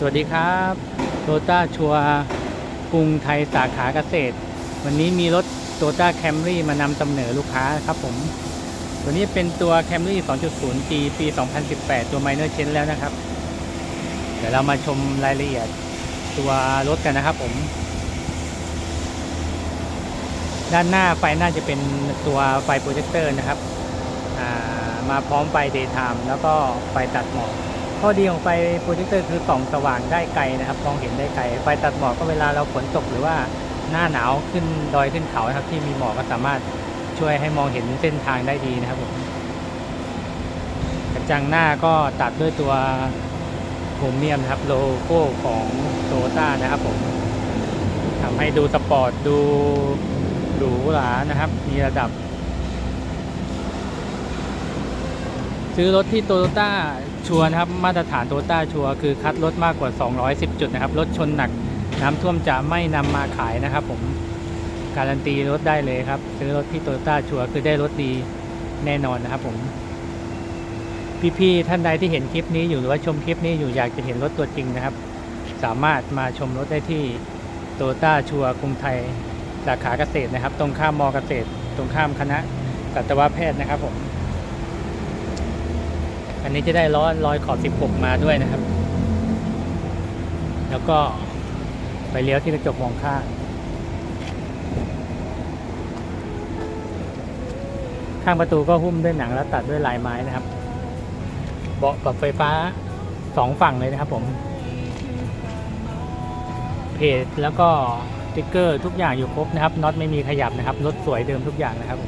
สวัสดีครับโตต้าชัวกรุงไทยสาขาเกษตร วันนี้มีรถโตต้าแคมรี่มานำเสนอลูกค้าครับผม ตัวนี้เป็นตัว Camry 2.0G ปี 2018 ตัว Minor Change แล้วนะครับ เดี๋ยวเรามาชมรายละเอียดตัวรถกันนะครับผม ด้านหน้าไฟน่าจะเป็นตัวไฟโปรเจคเตอร์นะครับามาพร้อมไฟ daytime แล้วก็ไฟตัดหมอก ข้อดีของไฟโปรเจคเตอร์คือส่องสว่างได้ไกลนะครับมองเห็นได้ไกล ไฟตัดหมอกก็เวลาเราฝนตกหรือว่าหน้าหนาวขึ้นดอยขึ้นเขานะครับ ที่มีหมอกก็สามารถช่วยให้มองเห็นเส้นทางได้ดีนะครับผมกระจังหน้าก็ตัดด้วยตัวโครเมียมนะครับโลโก้ของโตต้านะครับผมทำให้ดูสปอร์ตดูหรูหรานะครับ มีระดับ ซื้อรถที่โตโยต้าชัวนะครับ มาตรฐานโตโยต้าชัวคือคัดรถมากกว่า 210 จุดนะครับ รถชนหนักน้ำท่วมจะไม่นำมาขายนะครับ ผม การันตีรถได้เลยครับ ซื้อรถที่โตโยต้าชัวคือได้รถดีแน่นอนนะครับ ผม พี่ๆท่านใดที่เห็นคลิปนี้อยู่หรือว่าชมคลิปนี้อยู่อยากจะเห็นรถตัวจริงนะครับ สามารถมาชมรถได้ที่โตโยต้าชัวกรุงไทยสาขาเกษตรนะครับ ตรงข้ามมอเกษตร ตรงข้ามคณะสัตวแพทย์นะครับผม อันนี้จะได้ล้อรอยขอบ 16 มาด้วยนะครับ แล้วก็ไปเลี้ยวที่กระจกมองข้างข้างประตูก็หุ้มด้วยหนังแล้วตัดด้วยลายไม้นะครับ เบาะกับไฟฟ้าสองฝั่งเลยนะครับผม เพจแล้วก็ติ๊กเกอร์ทุกอย่างอยู่ครบนะครับน็อตไม่มีขยับนะครับรถสวยเดิมทุกอย่างนะครับ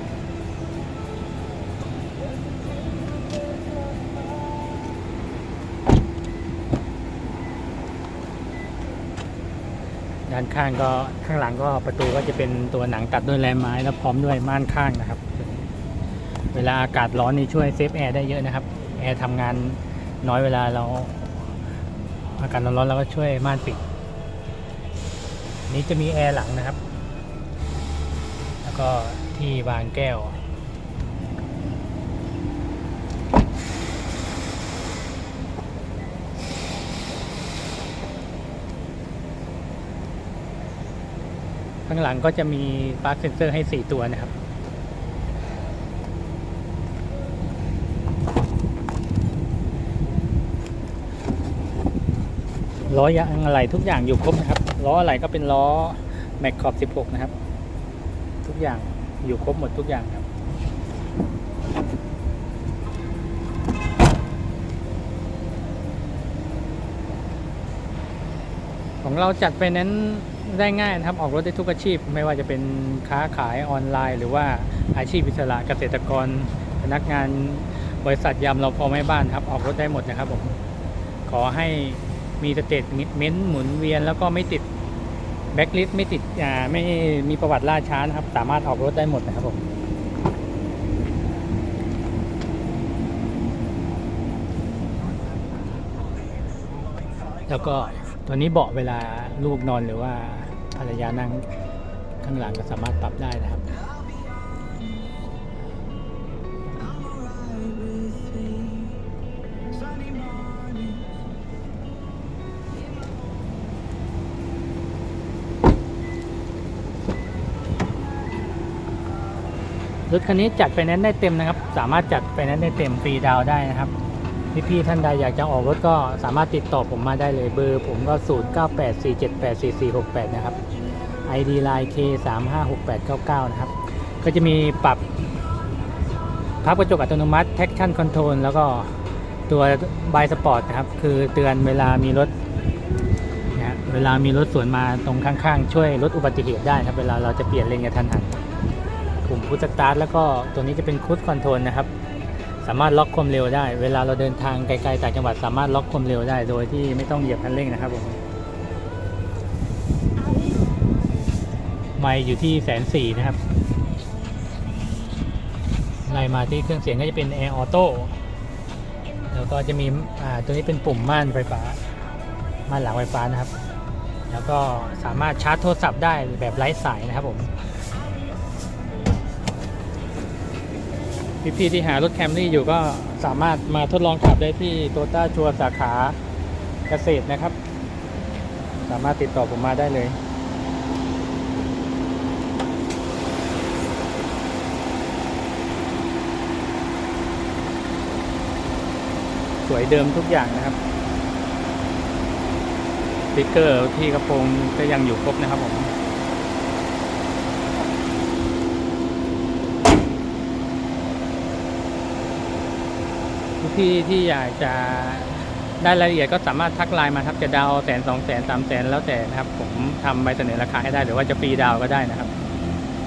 ด้านข้างก็ข้างหลังก็ประตูก็จะเป็นตัวหนังตัดด้วยแรมไม้แล้วพร้อมด้วยม่านข้างนะครับ เวลาอากาศร้อนนี่ช่วยเซฟแอร์ได้เยอะนะครับแอร์ทำงานน้อยเวลาเราอากาศร้อนๆเราก็ช่วยม่านปิด นี้จะมีแอร์หลังนะครับ แล้วก็ที่วางแก้ว ข้างหลังก็จะมีปลั๊กเซนเซอร์ให้ 4 ตัวนะครับ ล้อยางอะไรทุกอย่างอยู่ครบนะครับ ล้ออะไรก็เป็นล้อแม็กขอบ 16 นะครับ ทุกอย่างอยู่ครบหมดทุกอย่างครับของเราจัดไปนั้น ได้ง่ายนะครับ ออกรถได้ทุกอาชีพ ไม่ว่าจะเป็นค้าขายออนไลน์ หรือว่าอาชีพอิสระเกษตรกร พนักงานบริษัทยามเราพอแม่บ้านครับ ออกรถได้หมดนะครับผม ขอให้มีสเตทเมนต์หมุนเวียนแล้วก็ไม่ติดแบ็กลิสไม่ติดอ่าไม่มีประวัติล่าช้านะครับ สามารถออกรถได้หมดนะครับผมแล้วก็ ตัวนี้เบาะเวลาลูกนอนหรือว่าภรรยานั่งข้างหลังก็สามารถปรับได้นะครับรถคันนี้จัดไฟแนนซ์ได้เต็มนะครับ สามารถจัดไฟแนนซ์ได้เต็มฟรีดาวได้นะครับ พี่ๆท่านใดอยากจะออกรถก็สามารถติดต่อผมมาได้เลยเบอร์ ผมก็ 0984784468 นะครับ ID line K 3 5 6 8 9 9 นะครับ ก็จะมีปรับพับกระจกอัตโนมัติ traction control แล้วก็ตัวบายสปอร์ตนะครับ คือเตือนเวลามีรถนะฮะเวลามีรถสวนมาตรงข้างๆ ช่วยลดอุบัติเหตุได้ครับ เวลาเราจะเปลี่ยนเลนกระทันหันปุ่มพุทสตาร์ทแล้วก็ตัวนี้จะเป็นคูดคอนโทรลนะครับ สามารถล็อกความเร็วได้ เวลาเราเดินทางไกลๆต่างจังหวัดสามารถล็อกความเร็วได้ โดยที่ไม่ต้องเหยียบคันเร่งนะครับผมไม่อยู่ที่แสนสี่นะครับไล่มาที่เครื่องเสียงก็จะเป็น Air Auto แล้วก็จะมีอ่าตัวนี้เป็นปุ่มม่านไฟฟ้าม่านหลังไฟฟ้านะครับ แล้วก็สามารถชาร์จโทรศัพท์ได้แบบไร้สายนะครับผม พี่ๆที่หารถแคมรี่อยู่ก็สามารถมาทดลองขับได้ที่โตต้าชัวสาขาเกษตรนะครับ สามารถติดต่อผมมาได้เลยสวยเดิมทุกอย่างนะครับสติ๊กเกอร์ที่กระโปรงก็ยังอยู่ครบนะครับผม ที่ที่อยากจะได้รายละเอียดก็สามารถทักไลน์มาครับจะดาวแสนสองแสนสามแสนแล้วแต่นะครับ ผมทำใบเสนอราคาให้ได้หรือว่าจะฟรีดาวก็ได้นะครับ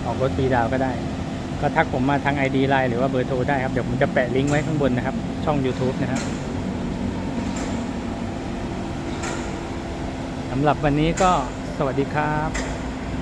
ออกรถฟรีดาวก็ได้ ก็ทักผมมาทาง ID ไลน์หรือว่าเบอร์โทรได้ครับเดี๋ยวผมจะแปะลิงก์ไว้ข้างบนนะครับ ช่อง YouTube นะครับสำหรับวันนี้ก็สวัสดีครับ